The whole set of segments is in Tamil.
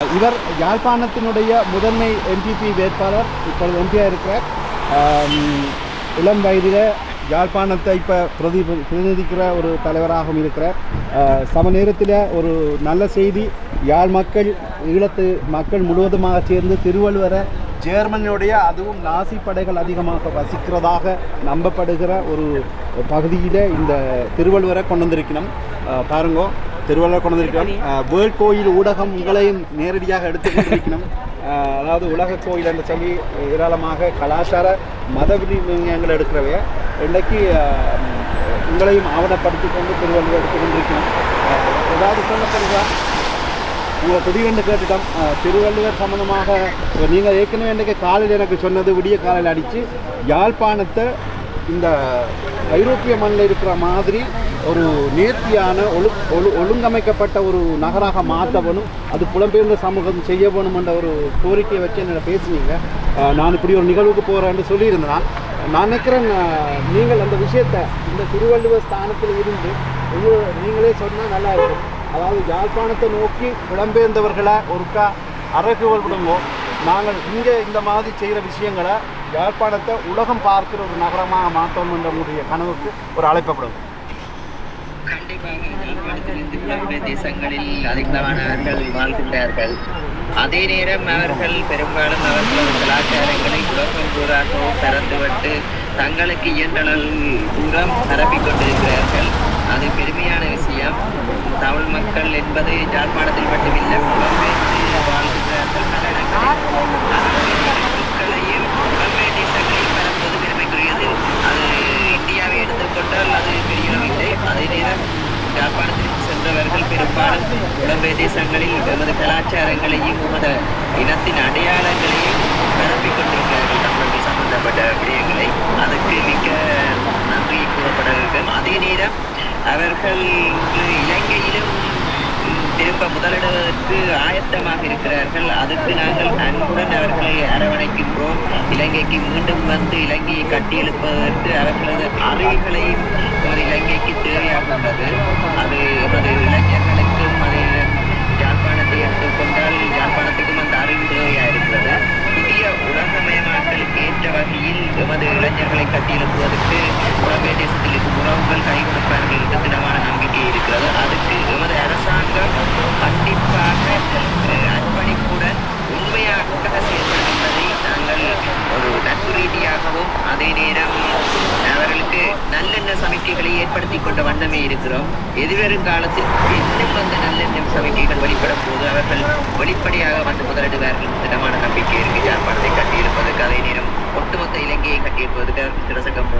இவர் யாழ்ப்பாணத்தினுடைய முதன்மை எம்பிபி வேட்பாளர் இப்பொழுது எம்பியாக இருக்கிறார். இளம் வயதில் யாழ்ப்பாணத்தை இப்போ பிரதி பிரதிநிதிக்கிற ஒரு தலைவராகவும் இருக்கிறார். சம நேரத்தில் ஒரு நல்ல செய்தி யாழ் மக்கள் ஈழத்து மக்கள் முழுவதுமாக சேர்ந்து திருவள்ளுவரை ஜெர்மனியுடைய அதுவும் நாசி படைகள் அதிகமாக வசிக்கிறதாக நம்பப்படுகிற ஒரு பகுதியில் இந்த திருவள்ளுவரை கொண்டு வந்திருக்கணும். பாருங்கோ. திருவள்ளுவர் கொண்டு வந்திருக்கிறோம். வேர்ல்ட் கோயில் ஊடகம் உங்களையும் நேரடியாக எடுத்துக்கொண்டிருக்கணும் அஹ் அதாவது உலக கோயில் என்று சொல்லி ஏராளமாக கலாச்சார மத விநியோகங்கள் எடுக்கிறவைய இன்றைக்கு உங்களையும் ஆவணப்படுத்தி கொண்டு திருவள்ளுவர் எடுத்துக்கொண்டிருக்கணும் அஹ், ஏதாவது சொல்லப்படுதா உங்களை திடீரென்று கேட்டுட்டோம். திருவள்ளுவர் சம்பந்தமாக நீங்கள் ஏற்கனவே இன்றைக்கு காலையில் எனக்கு சொன்னது விடிய காலையில் அடித்து யாழ்ப்பாணத்தை இந்த ஐரோப்பிய மண்ணில் இருக்கிற மாதிரி ஒரு நேர்த்தியான ஒழு ஒழு ஒழுங்கமைக்கப்பட்ட ஒரு நகராக மாற்றவனும் அது புலம்பெயர்ந்த சமூகம் செய்ய வேணுமென்ற ஒரு கோரிக்கையை வச்சு என்ன பேசுனீங்க. நான் இப்படி ஒரு நிகழ்வுக்கு போகிறேன்னு சொல்லியிருந்தேன். நான் நினைக்கிறேன் நீங்கள் அந்த விஷயத்தை இந்த திருவள்ளுவர் ஸ்தானத்தில் இருந்து நீங்களே சொன்னால் நல்லா இருக்கும். அதாவது யாழ்ப்பாணத்தை நோக்கி புலம்பெயர்ந்தவர்களை ஒருக்கா அரகுவல் விடுங்கோ நாங்கள் இங்கே இந்த மாதிரி செய்கிற விஷயங்களை யாழ்ப்பாணத்தை உலகம் பார்க்கிற ஒரு நகரமாக மாற்றணும் என்ற உங்களுடைய கனவுக்கு ஒரு அழைப்பை கொடுக்கும் தேசங்களில் அதிகமானவர்கள் வாழ்கின்றார்கள். அதே நேரம் அவர்கள் பெரும்பாலும் அவர்களது கலாச்சாரங்களை உலகம் கூறாகவும் திறந்துவிட்டு தங்களுக்கு இயன்றளவு தூரம் பரப்பிக் கொண்டிருக்கிறார்கள். அது பெருமையான விஷயம். தமிழ் மக்கள் என்பது யாழ்ப்பாணத்தில் மட்டுமில்லை புலம்பெயர்ந்து வாழ்கின்றார்கள் பல இடங்களில் அவர்களின் சொற்களையும் புலம்பெயர் தேசங்களில் பரப்புவது பெருமைக்குரியது அது இந்தியாவை எடுத்துக்கொண்டால் அது பெரியளவில்லை அதே நேரம் யாழ்ப்பாணத்திற்கு சென்றவர்கள் பெரும்பாலும் புலம்பெயர் தேசங்களில் எமது கலாச்சாரங்களையும் எமது இனத்தின் அடையாளங்களையும் பரப்பிக் கொண்டிருக்கிறார்கள் தமிழர்கள் சம்பந்தப்பட்ட விடயங்களை. அதுக்கு மிக்க நன்றி கூறப்பட வேண்டும் அதே நேரம் அவர்கள் இலங்கையிலும் திரும்ப முதலிடுவதற்கு ஆயத்தமாக இருக்கிறார்கள். அதுக்கு நாங்கள் அன்புடன் அவர்கள் அரவணைக்கின்றோம். இலங்கைக்கு மீண்டும் வந்து இலங்கையை கட்டியெழுப்பதற்கு அவர்களது அறிவுகளையும் ஒரு இலங்கைக்கு தேவையாகின்றது அது எமது இளைஞர்களுக்கும் அது யாழ்ப்பாணத்தை எடுத்துக்கொண்டால் யாழ்ப்பாணத்துக்கும் அந்த அறிவு தேவையாக இருக்கிறது புதிய உலகமயமாக்கலுக்கு ஏற்ற வகையில் எமது இளைஞர்களை கட்டியெழுப்புவதற்கு புலம்பெயர் தேசத்தில் இருக்கும் உறவுகள் கை கொடுப்பார்கள் என்ற திடமான நம்பிக்கை இருக்கிறது அதுக்கு எமது அரசாங்கம் கண்டிப்பாக அஹ், அர்ப்பணிப்புடன் உண்மையாக செயல்படுகின்றதை நாங்கள் ஒரு நட்பு ரீதியாகவும் அதே நேரம் அவர்களுக்கு நல்லெண்ண சமிக்கைகளை ஏற்படுத்தி கொண்ட வண்ணமே இருக்கிறோம். எதிர்வரும் காலத்தில் இன்னும் அந்த நல்லெண்ண சமிக்கைகள் வெளிப்படும் போது அவர்கள் வெளிப்படையாக வந்து முதலிடுவார்கள். திடமான நம்பிக்கை இருக்கு. யாழ்ப்பாணத்தை கட்டியிருப்பதற்கு அதே நேரம் ஒட்டுமொத்த இலங்கையை கட்டியிருப்பதற்கு அவர்கள் சிறசங்கம்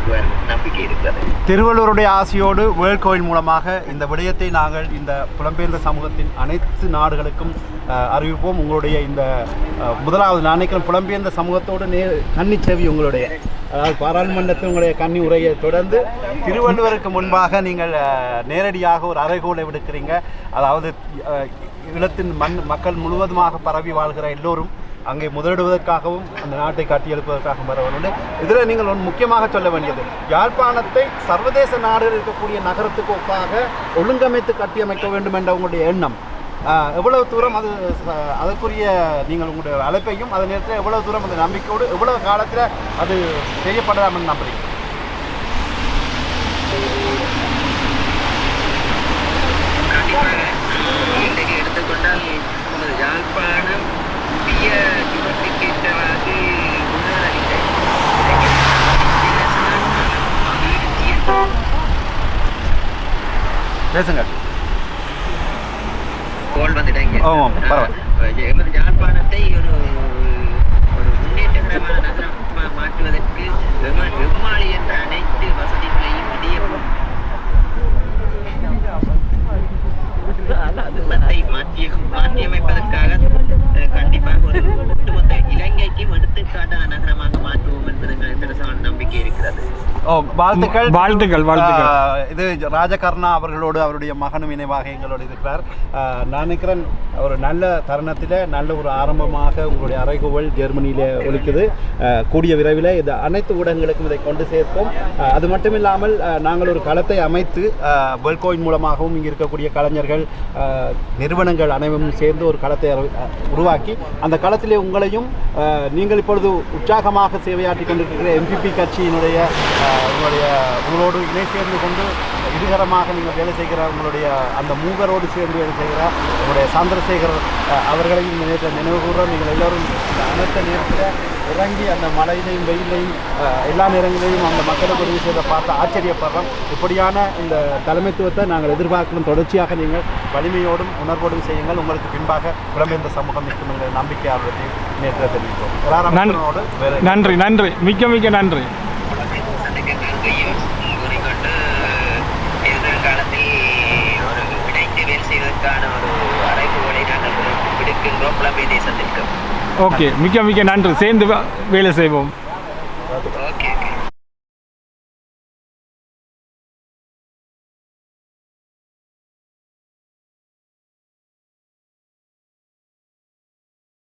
நம்பிக்கை இருக்கிறது. திருவள்ளுவருடைய ஆசையோடு வேர்ல்ட் கோயில் மூலமாக இந்த விடயத்தை நாங்கள் இந்த புலம்பெயர்ந்த சமூகத்தின் அனைத்து நாடுகளுக்கும் அஹ், அறிவிப்போம். உங்களுடைய இந்த முதலாவது நான் நினைக்கிறேன் புலம்பெயர்ந்த சமூகத்தோடு நே கன்னிச்செவி உங்களுடைய. அதாவது பாராளுமன்றத்தில் உங்களுடைய கன்னி உரையை தொடர்ந்து திருவள்ளுவருக்கு முன்பாக நீங்கள் நேரடியாக ஒரு அறைகோலை விடுக்கிறீங்க. அதாவது அஹ், ஈழத்தின் மண் மக்கள் முழுவதுமாக பரவி வாழ்கிற எல்லோரும் அங்கே முதலிடுவதற்காகவும் அந்த நாட்டை கட்டியெழுப்பதற்காகவும் வரவர்கள் இதில் நீங்கள் ஒன்று முக்கியமாக சொல்ல வேண்டியது யாழ்ப்பாணத்தை சர்வதேச நாடுகள் இருக்கக்கூடிய நகரத்துக்கு ஒப்பாக ஒழுங்கமைத்து கட்டியமைக்க வேண்டும் என்ற உங்களுடைய எண்ணம். எவ்வளவு தூரம் அது அதற்குரிய நீங்கள் உங்களுடைய அழைப்பையும் அதே நேரத்தில் எவ்வளவு தூரம் அந்த நம்பிக்கையோடு எவ்வளவு காலத்தில் அது செய்யப்படலாம் என்று நம்புறீங்க? இன்றைக்கு எடுத்துக்கொண்டால் நமது யாழ்ப்பாணம் புதிய யுகத்திற்கு ஏற்றவாறு முன்னேறவில்லை பேசுங்க கோல் வந்துட்டாங்க ஆமாம், பரவாயில்ல. யாழ்ப்பாணத்தை ஒரு ஒரு முன்னேற்றகரமான நகரமா மாற்றுவதற்கு எம்மாளி என்ற அனைத்து வசதிகளையும் மாற்றி மாற்றியமைப்பதற்காக கண்டிப்பாக ஒரு ஒட்டுமொத்த இலங்கைக்கும் எடுத்துக்காட்டான நகரமாக மாற்றுவோம் என்பது எங்களுக்கு சிறசான நம்பிக்கை இருக்கிறது ஓ வாழ்த்துக்கள். வாழ்த்துக்கள், வாழ்த்துக்கள். இது ராஜகர்ணா அவர்களோடு அவருடைய மகனும் இணைவாக எங்களோடு இருக்கிறார். நான் நினைக்கிறேன் ஒரு நல்ல தருணத்தில் நல்ல ஒரு ஆரம்பமாக உங்களுடைய அறைகூவல் ஜெர்மனியிலே ஒலிக்குது. ஆஹ், கூடிய விரைவில் இது அனைத்து ஊடகங்களுக்கும் இதை கொண்டு சேர்ப்போம். அது மட்டும் இல்லாமல் நாங்கள் ஒரு களத்தை அமைத்து வெல்கோயின் மூலமாகவும் இங்கே இருக்கக்கூடிய கலைஞர்கள் நிறுவனங்கள் அனைவரும் சேர்ந்து ஒரு களத்தை உருவாக்கி அந்த களத்திலே உங்களையும் நீங்கள் இப்பொழுது உற்சாகமாக சேவையாற்றி கொண்டிருக்கிற எம்பிபி கட்சியினுடைய உங்களுடைய உங்களோடு இணை சேர்ந்து கொண்டு இருகரமாக நீங்கள் வேலை செய்கிற உங்களுடைய அந்த மூவரோடு சேர்ந்து வேலை செய்கிற உங்களுடைய சந்திரசேகர் அவர்களையும் நேற்று நினைவு கூறுறோம் நீங்கள் எல்லோரும் இந்த அனைத்த நேரத்தில் இறங்கி அந்த மழையிலையும் வெயிலையும் எல்லா நேரங்களிலும் அந்த மக்களுக்கு உதவி செய்த பார்த்து ஆச்சரியப்படுறோம். இப்படியான இந்த தலைமைத்துவத்தை நாங்கள் எதிர்பார்க்கிறோம் தொடர்ச்சியாக நீங்கள் வலிமையோடும் உணர்வோடும் செய்யுங்கள். உங்களுக்கு பின்பாக புலம்பெயர்ந்த சமூகம் நிற்கும் என்ற நம்பிக்கை ஆர்வத்தை நேற்று தெரிவித்தோம். வேறு நன்றி நன்றி. மிக்க மிக்க நன்றி. ஓகே மிக்க மிக்க நன்றி. சேர்ந்து வேலை செய்வோம். ஓகே.